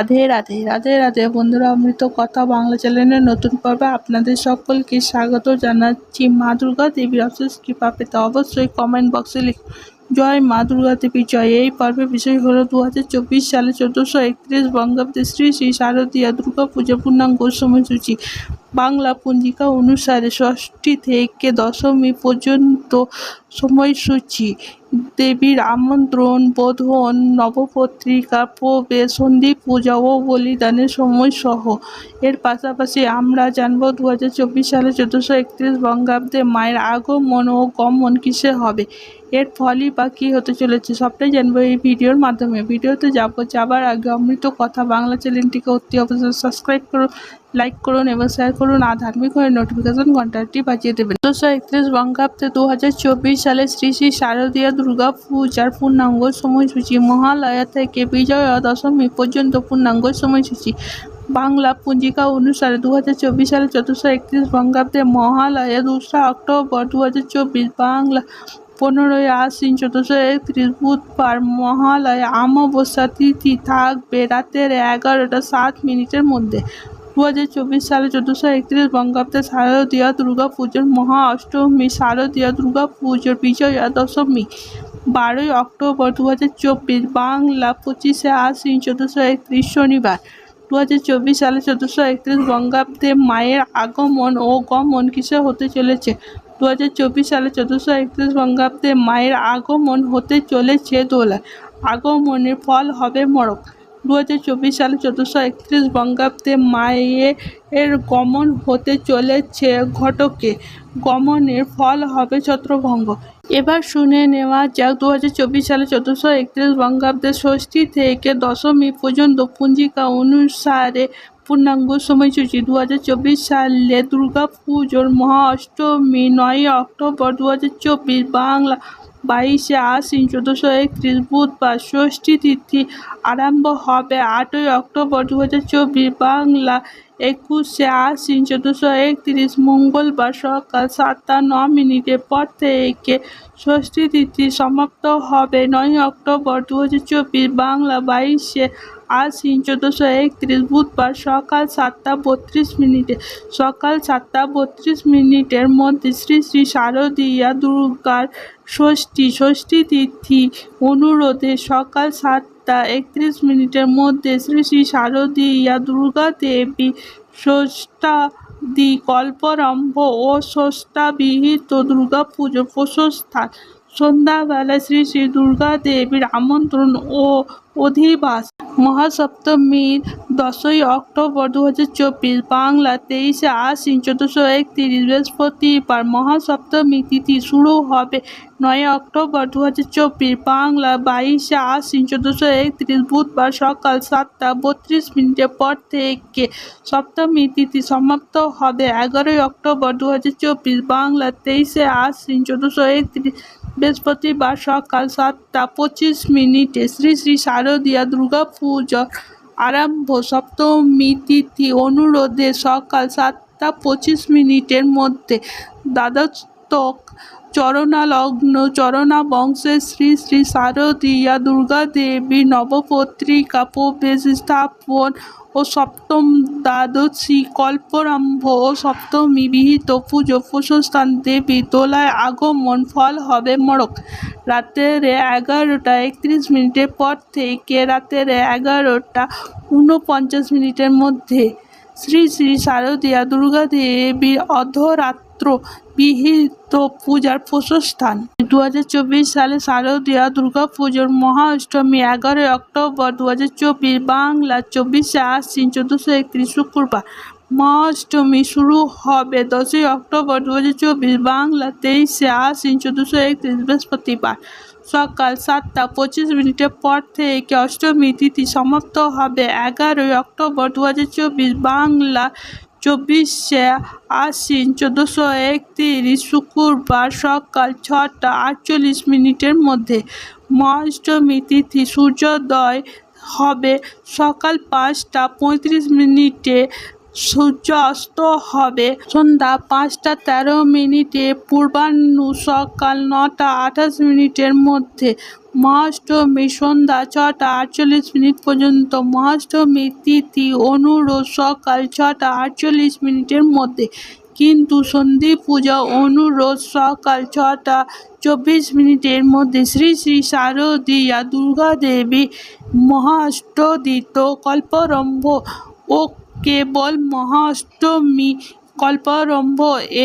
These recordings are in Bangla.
রাধে রাধে রাধে রাধে। বন্ধুরা, অমৃত কথা বাংলা চ্যানেলের নতুন পর্বে আপনাদের সকলকে স্বাগত জানাচ্ছি। মা দুর্গা দেবীর অশেষ কৃপা পেতে অবশ্যই কমেন্ট বক্সে লিখ জয় মা দুর্গা দেবী, জয়। এই পর্বের বিষয় হল দু হাজার চব্বিশ সালে চোদ্দোশো একত্রিশ বঙ্গাব্দে শ্রী শ্রী শারদীয়া দুর্গা পূজা পূর্ণাঙ্গ সময়সূচি বাংলা পঞ্জিকা অনুসারে ষষ্ঠী থেকে দশমী পর্যন্ত সময়সূচি। দেবীর আমন্ত্রণ বোধন, নবপত্রিকা প্রবেশ সন্ধি পূজা ও বলিদানের সময় সহ। এর পাশাপাশি আমরা জানব দু হাজার চব্বিশ সালে চোদ্দোশো একত্রিশ বঙ্গাব্দে মায়ের আগমন ও গমন কিসে হবে। এর ফলই বা কী হতে চলেছে সবটাই জানব এই ভিডিওর মাধ্যমে। ভিডিওতে যাব যাবার আগে অমৃত কথা বাংলা চ্যানেলটিকে অতি অবশ্যই সাবস্ক্রাইব করুন, লাইক করুন এবং শেয়ার করুন আর ধার্মিক হয়ে নোটিফিকেশন ঘন্টাটি বাজিয়ে দেবেন। চোদ্দোশো একত্রিশ বঙ্গাব্দে দু হাজার চব্বিশ সালে শ্রী শ্রী শারদীয়া দুর্গা পূজার পূর্ণাঙ্গ সময়সূচি, মহালয়া থেকে বিজয়া দশমী পর্যন্ত পূর্ণাঙ্গ সময়সূচি। বাংলা পঞ্জিকা অনুসারে দু হাজার চব্বিশ সালে চোদ্দোশো একত্রিশ বঙ্গাব্দে মহালয়া দোসরা অক্টোবর দু হাজার চব্বিশ, বাংলা পনেরোই আশ্বিন চোদ্দোশো একত্রিশ, বুধবার মহালয়া অমাবস্যা তিথি থাকবে রাতের এগারোটা সাত মিনিটের মধ্যে। দু হাজার চব্বিশ সালে চোদ্দোশো একত্রিশ বঙ্গাব্দে শারদীয়া দুর্গা পুজোর মহা অষ্টমী। শারদীয়া দুর্গা পুজোর বিজয়া দশমী বারোই অক্টোবর দু হাজার চব্বিশ, বাংলা পঁচিশে আশ্বিন চোদ্দোশো একত্রিশ শনিবার। দু হাজার চব্বিশ সালে চোদ্দোশো একত্রিশ বঙ্গাব্দে মায়ের আগমন ও গমন কিসে হতে চলেছে? দু হাজার চব্বিশ সালে চোদ্দোশো একত্রিশ বঙ্গাব্দে মায়ের আগমন হতে চলেছে দোলা আগমনের ফল হবে মড়ক দু সালে চোদ্দোশো একত্রিশ বঙ্গাব্দে মায়ের গমন হতে চলেছে ঘটকে। গমনের ফল হবে ছত্রভঙ্গ। এবার শুনে নেওয়া যাক দু হাজার চব্বিশ সালে চোদ্দোশো একত্রিশ বঙ্গাব্দে ষষ্ঠী থেকে দশমী পর্যন্ত পঞ্জিকা অনুসারে পূর্ণাঙ্গ সময়সূচি। দু হাজার চব্বিশ সালে দুর্গা পুজোর মহা অষ্টমী, নয়ই অক্টোবর দু হাজার চব্বিশ, বাংলা বাইশে আশ্বিন চোদ্দোশো একত্রিশ বুধবার ষষ্ঠী তিথি আরম্ভ হবে আটই অক্টোবর দু হাজার চব্বিশ বাংলা একুশে আশ্বিন চোদ্দোশো একত্রিশ মঙ্গলবার সকাল সাতটা ন মিনিটের পর থেকে ষষ্ঠী তিথি সমাপ্ত হবে। নয় অক্টোবর দু হাজার চব্বিশ বাংলা বাইশে আশ্বিন চোদ্দোশো একত্রিশ বুধবার সকাল সাতটা বত্রিশ মিনিটে সকাল সাতটা বত্রিশ মিনিটের মধ্যে শ্রী শ্রী শারদীয়া দুর্গার ষষ্ঠী ষষ্ঠী তিথি অনুরোধে সকাল সাতটা একত্রিশ মিনিটের মধ্যে শ্রী শ্রী শারদীয়া দুর্গা দেবী ষষ্ঠাদি কল্পরম্ভ ও ষষ্ঠাবিহিত দুর্গা পুজো প্রশস্থান। সন্ধ্যাবেলা শ্রী শ্রী দুর্গা দেবীর আমন্ত্রণ ও অধিবাস মহাসপ্তমীর দশই অক্টোবর দু হাজার চব্বিশ, বাংলা তেইশে আশ্বিন চোদ্দোশো একত্রিশ বৃহস্পতিবার মহাসপ্তমী তিথি শুরু হবে নয় অক্টোবর দু হাজার চব্বিশ, বাংলা বাইশে আশ্বিন চোদ্দোশো একত্রিশ বুধবার সকাল সাতটা বত্রিশ মিনিটের পর থেকে সপ্তমী তিথি সমাপ্ত হবে। এগারোই অক্টোবর দু হাজার চব্বিশ, বাংলা তেইশে আশ্বিন চোদ্দোশো একত্রিশ বৃহস্পতিবার সকাল সাতটা পঁচিশ মিনিটে শ্রী শ্রী শারদীয়া দুর্গা পুজো আরম্ভ। সপ্তমী তিথি অনুরোধে সকাল সাতটা পঁচিশ মিনিটের মধ্যে দ্বাদশতক চরণালগ্ন চরণা বংশের শ্রী শ্রী শারদীয়া দুর্গা দেবী নবপত্রিকা প্রবেশ স্থাপন ও সপ্তম দ্বাদশী কল্পরম্ভ ও সপ্তমী বিহিত পুজো প্রশস্থান দেবী দোলায় আগমন ফল হবে মড়ক। রাতের এগারোটা একত্রিশ মিনিটের পর থেকে রাতের এগারোটা ঊনপঞ্চাশ মিনিটের মধ্যে শ্রী শ্রী শারদীয়া দুর্গা দেবীর অধরাত্র বিহিত পূজার প্রশস্থান দু সালে শারদীয়া দুর্গা পুজোর মহা অষ্টমী এগারোই অক্টোবর দু হাজার চব্বিশ বাংলা চব্বিশে আশ্বিন চোদ্দোশো একত্রিশ শুক্রবার। মহাষ্টমী শুরু হবে দশই অক্টোবর দু হাজার চব্বিশ বাংলা তেইশে আশ্বিন চোদ্দোশো একত্রিশ বৃহস্পতিবার। সকাল সাতটা পঁচিশ মিনিটের পর থেকে অষ্টমী তিথি সমাপ্ত হবে এগারোই অক্টোবর দু হাজার চব্বিশ বাংলা চব্বিশে আশ্বিন চোদ্দোশো একত্রিশ শুক্রবার সকাল ছটা আটচল্লিশ মিনিটের মধ্যে মহাষ্টমী তিথি সূর্যোদয় হবে সকাল পাঁচটা পঁয়ত্রিশ মিনিটে সূর্যাস্ত হবে। সন্ধ্যা পাঁচটা তেরো মিনিটে পূর্বাহ্ন সকাল নটা আঠাশ মিনিটের মধ্যে। মহাষ্টমী সন্ধ্যা ছটা আটচল্লিশ মিনিট পর্যন্ত। মহাষ্টমী তিথি অনুরোধ সকাল ছটা আটচল্লিশ মিনিটের মধ্যে। কিন্তু সন্ধি পূজা অনুরোধ সকাল ছটা চব্বিশ মিনিটের মধ্যে শ্রী শ্রী শারদীয়া দুর্গা দেবী মহাষ্টদিত কল্পরম্ভ ও কেবল মহাষ্টমী, কল্পারম্ভ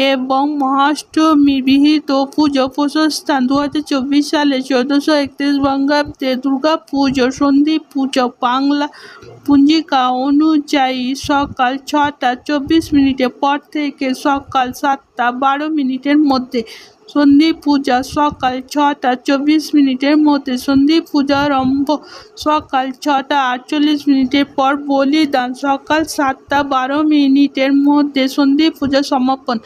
এবং মহাষ্টমী বিহিত পুজো প্রশস্থান। দু হাজার চব্বিশ সালে চোদ্দোশো একত্রিশ বঙ্গাব্দে দুর্গা পুজো সন্ধি পুজো বাংলা পঞ্জিকা অনুযায়ী সকাল ছটা চব্বিশ মিনিটের পর থেকে সকাল সাতটা বারো মিনিটের মধ্যে সন্ধি পূজা সকাল ছটা চব্বিশ মিনিটের মধ্যে সন্ধি পূজারম্ভ সকাল ছটা আটচল্লিশ মিনিটের পর বলিদান। সকাল সাতটা বারো মিনিটের মধ্যে সন্ধি পূজা সমাপন।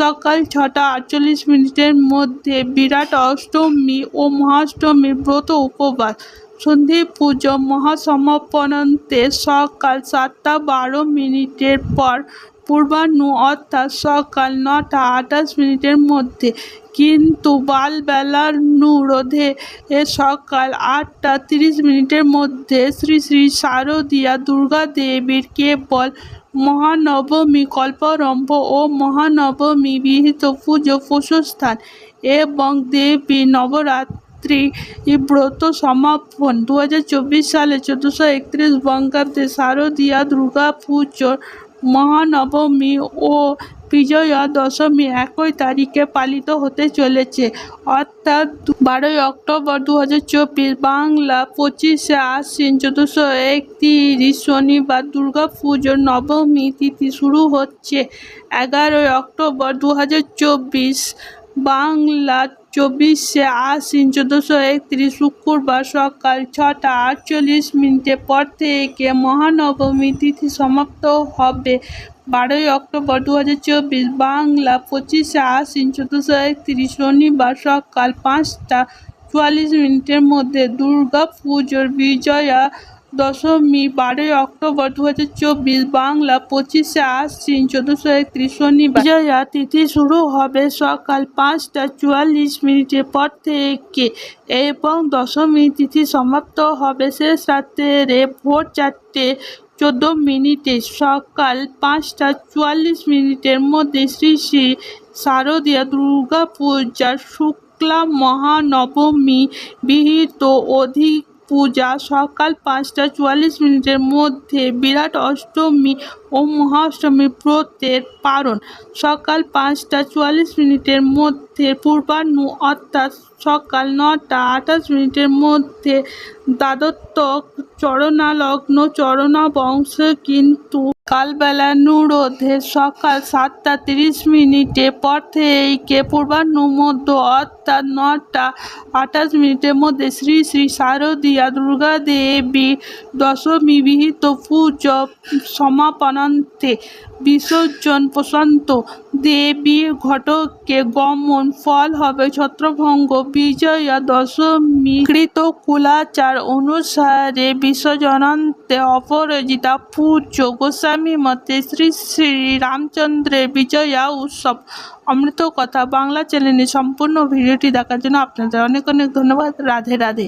সকাল ছটা আটচল্লিশ মিনিটের মধ্যে বিরাট অষ্টমী ও মহাষ্টমীর ব্রত উপবাস। সন্ধি পুজো মহাসমাপনান্তে সকাল সাতটা বারো মিনিটের পর পূর্বাহ্ন অর্থাৎ সকাল নটা আঠাশ মিনিটের মধ্যে। কিন্তু বালবেলার নুরোধে এ সকাল আটটা তিরিশ মিনিটের মধ্যে শ্রী শ্রী শারদীয়া দুর্গা দেবীর কেবল মহানবমী, কল্পরম্ভ ও মহানবমী বিহিত পুজো প্রশস্থান এবং দেবী নবরাত্রি ব্রত সমাপন। দু হাজার চব্বিশ সালে চোদ্দোশো একত্রিশ বঙ্গাব্দে শারদীয়া দুর্গা পুজোর মহানবমী ও বিজয়া দশমী একই তারিখে পালিত হতে চলেছে। অর্থাৎ বারোই অক্টোবর দু হাজার চব্বিশ বাংলা পঁচিশে আশ্বিন চোদ্দোশো একত্রিশ শনিবার দুর্গা পুজোর নবমী তিথি শুরু হচ্ছে। এগারোই অক্টোবর দু হাজার চব্বিশ বাংলা চব্বিশে আশ্বিন চোদ্দোশো একত্রিশ শুক্রবার সকাল ছটা আটচল্লিশ মিনিটে পর থেকে মহানবমী তিথি সমাপ্ত হবে। বারোই অক্টোবর দু হাজার চব্বিশ বাংলা পঁচিশে আশ্বিন চোদ্দোশো একত্রিশ শনিবার সকাল পাঁচটা চুয়াল্লিশ মিনিটের মধ্যে দুর্গা পুজোর বিজয়া দশমী, বারোই অক্টোবর দু হাজার চব্বিশ, বাংলা পঁচিশে আশ্বিন চোদ্দোশো একত্রিশ শনিবার। বিজয়া তিথি শুরু হবে সকাল পাঁচটা চুয়াল্লিশ মিনিটের পর থেকে এবং দশমী তিথি সমাপ্ত হবে শেষ রাত্রে ভোর চারটে চোদ্দ মিনিটে। সকাল পাঁচটা চুয়াল্লিশ মিনিটের মধ্যে শ্রী শ্রী শারদীয়া দুর্গা পূজার শুক্লা মহানবমী বিহিত অধিক পূজা সকাল পাঁচটা চুয়াল্লিশ মিনিটের মধ্যে বিরাট অষ্টমী ও মহাষ্টমী ব্রতের পারণ সকাল পাঁচটা চুয়াল্লিশ মিনিটের মধ্যে পূর্বাহ্ন অর্থাৎ সকাল নটা আঠাশ মিনিটের মধ্যে দ্বাদত্তক চরণালগ্ন চরণা বংশ কিন্তু কালবেলা নুরোধে সকাল সাতটা তিরিশ মিনিটে পর থেকে পূর্বাহ্ন মধ্য অর্থাৎ নটা, আঠাশ মিনিটের মধ্যে শ্রী শ্রী শারদীয়া দুর্গা দেবী দশমী বিহিত পুজো সমাপনান্তে বিসর্জন প্রশান্ত দেবী ঘটকে গমন ফল হবে ছত্রভঙ্গ বিজয়া দশমী। কৃত কুলাচার অনুসারে বিসর্জনান্তে অপরাজিতা পুজো গোস্বামী মতে শ্রী শ্রী রামচন্দ্রের বিজয়া উৎসব অমৃত কথা বাংলা চ্যানেলে সম্পূর্ণ ভিডিওটি দেখার জন্য আপনাদের অনেক অনেক ধন্যবাদ। রাধে রাধে।